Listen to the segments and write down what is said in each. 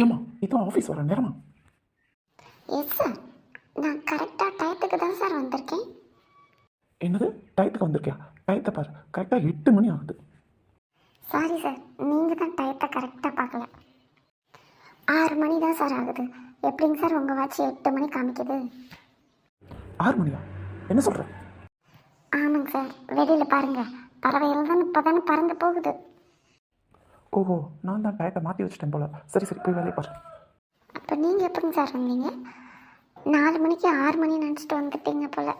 ஏம்மா இதுவும் ஆஃபீஸ் வர நேரமா? எஸ் சார் நான் கரெக்டாக டயத்துக்கு தான் சார் வந்திருக்கேன். என்னது? டயத்துக்கு வந்திருக்கியா? டயத்தை பாரு கரெக்டாக எட்டு மணி ஆகுது. சாரி சார் நீங்கள் தான் டயத்தை கரெக்டாக பார்க்கல. ஆறு மணி தான் சார் ஆகுது. எப்படிங்க சார் உங்கள் வாட்ச் எட்டு மணி காமிக்குது? ஆறு மணியா? என்ன சொல்கிற ஆமாங்க சார் வெளியில் பாருங்கள் பறவைகள் தான் இப்போ தானே பறந்து போகுது. ஓஹோ நான் தான் டயத்தை மாற்றி வச்சிட்டேன் போல. சரி சரி போய் வேலையை பாரு. அப்போ நீங்கள் எப்படிங்க சார் வந்தீங்க? நாலு மணிக்கு ஆறு மணி நினச்சிட்டு வந்துட்டீங்க போல்.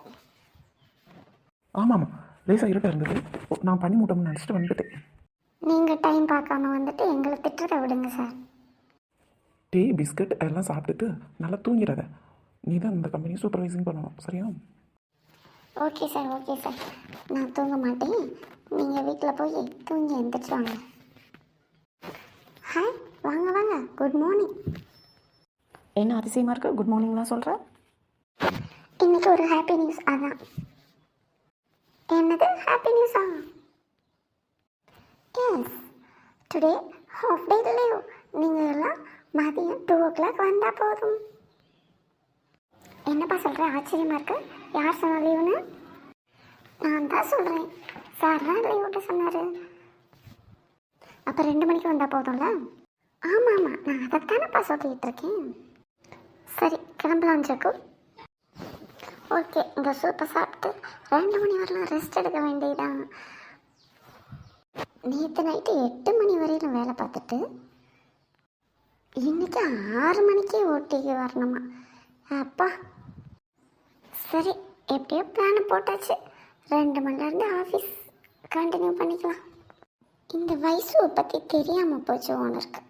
ஆமாம் ஆமாம் லேசாக இருட்டாக இருந்தது நான் பண்ணி மூட்டோம்னு நினச்சிட்டு வந்துட்டேன். நீங்கள் டைம் பார்க்காம வந்துட்டு எங்களை திட்டுறதை விடுங்க சார். டீ பிஸ்கட் எல்லாம் சாப்பிட்டுட்டு நல்லா தூங்கிடாத. நீ தான் இந்த கம்பெனி சூப்பர்வைசிங் பண்ணணும் சரியா? Okay sir okay sir. நான் தூங்க மாட்டேன். நீங்கள் வீட்டில் போய் தூங்கி எழுந்திரிச்சு வாங்க ஹாய் வாங்க வாங்க குட் மார்னிங் என்ன அதிசயமாக இருக்குது குட் மார்னிங்லாம் சொல்கிறேன் இன்னைக்கு ஒரு ஹாப்பி நியூஸ் அதான். என்னது? Happy நியூஸா yes today half day leave நீங்கள் எல்லாம் மதியம் டூ ஓ கிளாக் வந்தால் போதும். என்னப்பா சொல்கிற ஆச்சரியமாக இருக்கு. யார் சொன்ன லீவுன்னு நான் தான் சொல்கிறேன் சார் தான் லீவ் விட்டு சொன்னார். அப்போ ரெண்டு மணிக்கு வந்தால் போதும்ல? ஆமாம் ஆமாம் நான் அதைத்தானப்பா சொல்லிகிட்டு இருக்கேன் சரி கிளம்பலாம் ஜக்கு. ஓகே இந்த சூப்பை சாப்பிட்டு ரெண்டு மணி வரலாம் ரெஸ்ட் எடுக்க வேண்டியதான் நேற்று நைட்டு எட்டு மணி வரையிலும் வேலை பார்த்துட்டு இன்னைக்கு ஆறு மணிக்கே ஓட்டிக்கு வரணுமா? அப்பா. சரி எப்படியோ பிளான் போட்டாச்சு. ரெண்டு மணிலேருந்து ஆஃபீஸ் கண்டினியூ பண்ணிக்கலாம். இந்த வயசுவை பற்றி தெரியாமல் போச்சு ஓனருக்கு